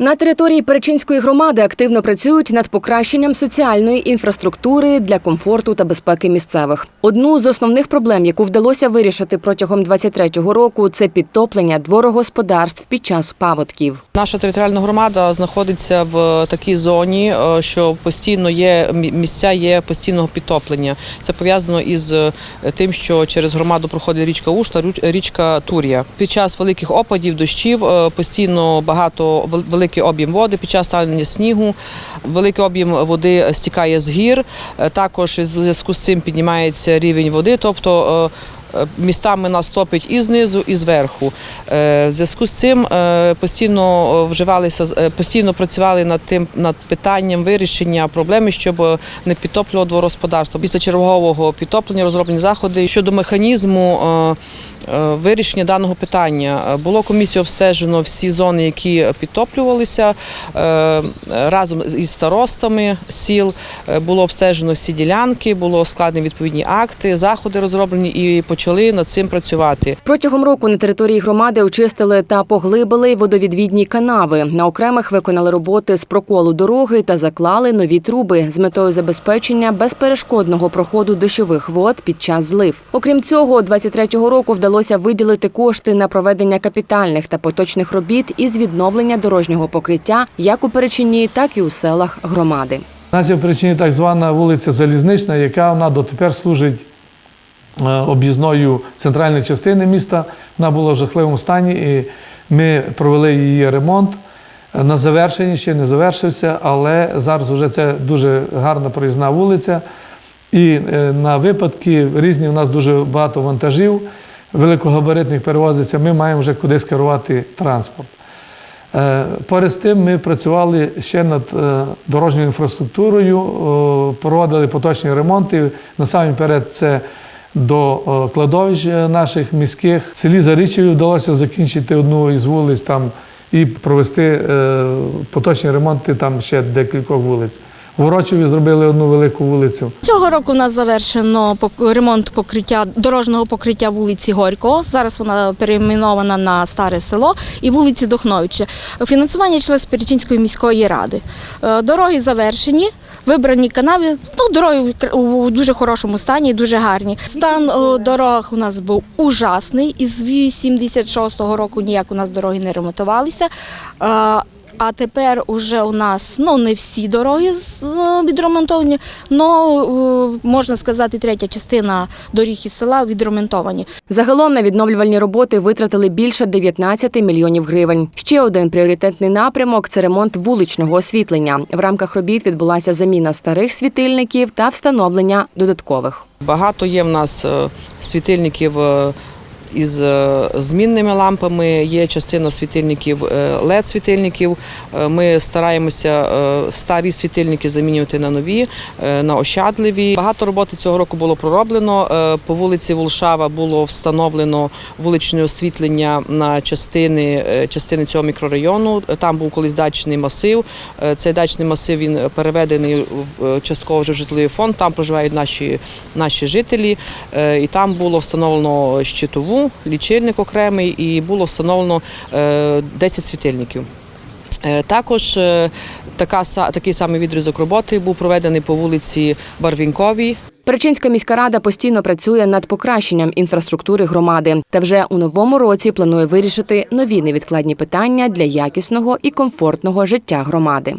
На території Перечинської громади активно працюють над покращенням соціальної інфраструктури для комфорту та безпеки місцевих. Одну з основних проблем, яку вдалося вирішити протягом 23-го року, це підтоплення дворогосподарств під час паводків. Наша територіальна громада знаходиться в такій зоні, е, що постійно є місця є постійного підтоплення. Це пов'язано із е, тим, що через громаду проходить річка Ушта, річка Тур'я. Під час великих опадів, дощів е, постійно багато вел- великий об'єм води. Під час ставлення снігу великий об'єм води стікає з гір. Е, Також в зв'язку з цим піднімається рівень води, тобто. е, е, Містами нас топить і знизу, і зверху. В зв'язку з цим постійно вживалися постійно працювали над тим над питанням вирішення проблеми, щоб не підтоплювало дворогосподарство. Після чергового підтоплення розроблені заходи щодо механізму вирішення даного питання. Е, Було комісію обстежено всі зони, які підтоплювалися е, разом із старостами сіл. Е, Було обстежено всі ділянки, було складені відповідні акти, заходи розроблені і почали над цим працювати. Протягом року на території громади очистили та поглибили водовідвідні канави. На окремих виконали роботи з проколу дороги та заклали нові труби з метою забезпечення безперешкодного проходу дощових вод під час злив. Окрім цього, 23-го року вдалося виділити кошти на проведення капітальних та поточних робіт із відновлення дорожнього покриття як у Перечині, так і у селах громади. У нас є в причині так звана вулиця Залізнична, яка вона дотепер служить е, об'їзною центральної частини міста. Вона була в жахливому стані, і ми провели її ремонт. Е, На завершенні ще не завершився, але зараз вже це дуже гарна проїзна вулиця. І е, на випадки різні у нас дуже багато вантажів великогабаритних перевозиться. Ми маємо вже куди скерувати транспорт. Е, Поряд з тим ми працювали ще над е, дорожньою інфраструктурою, проводили поточні ремонти. Насамперед це до кладовищ е, наших міських. В селі Зарічеві вдалося закінчити одну із вулиць там і провести поточні ремонти там ще декількох вулиць. В Ворочеві зробили одну велику вулицю. Цього року у нас завершено ремонт покриття дорожнього покриття вулиці Горького. Зараз вона перейменована на старе село і вулиці Дохновича. Фінансування через Перечинської міської ради. Е, Дороги завершені. Вибрані канави, ну дороги у дуже хорошому стані, дуже гарні. Стан е, дорог у нас був ужасний. Із 86-го року ніяк у нас дороги не ремонтувалися. А тепер уже у нас ну не всі дороги з- відремонтовані, але можна сказати, третя частина доріг із села відремонтовані. Загалом на відновлювальні роботи витратили більше 19 мільйонів гривень. Ще один пріоритетний напрямок це ремонт вуличного освітлення. В рамках робіт відбулася заміна старих світильників та встановлення додаткових. Багато є в нас е, світильників е, із е, змінними лампами, є частина світильників led світильників Ми стараємося е, старі світильники замінювати на нові, е, на ощадливі. Багато роботи цього року було пророблено. Е, По вулиці Волшава було встановлено вуличне освітлення на частини, е, частини цього мікрорайону. Там був колись дачний масив. Е, Цей дачний масив він переведений е, частково вже в житловий фонд. Там проживають наші, наші жителі. Е, І там було встановлено щитову, лічильник окремий, і було встановлено е, 10 світильників. Е, Також е, така, такий самий відрізок роботи був проведений по вулиці Барвінковій. Перечинська міська рада постійно працює над покращенням інфраструктури громади та вже у новому році планує вирішити нові невідкладні питання для якісного і комфортного життя громади.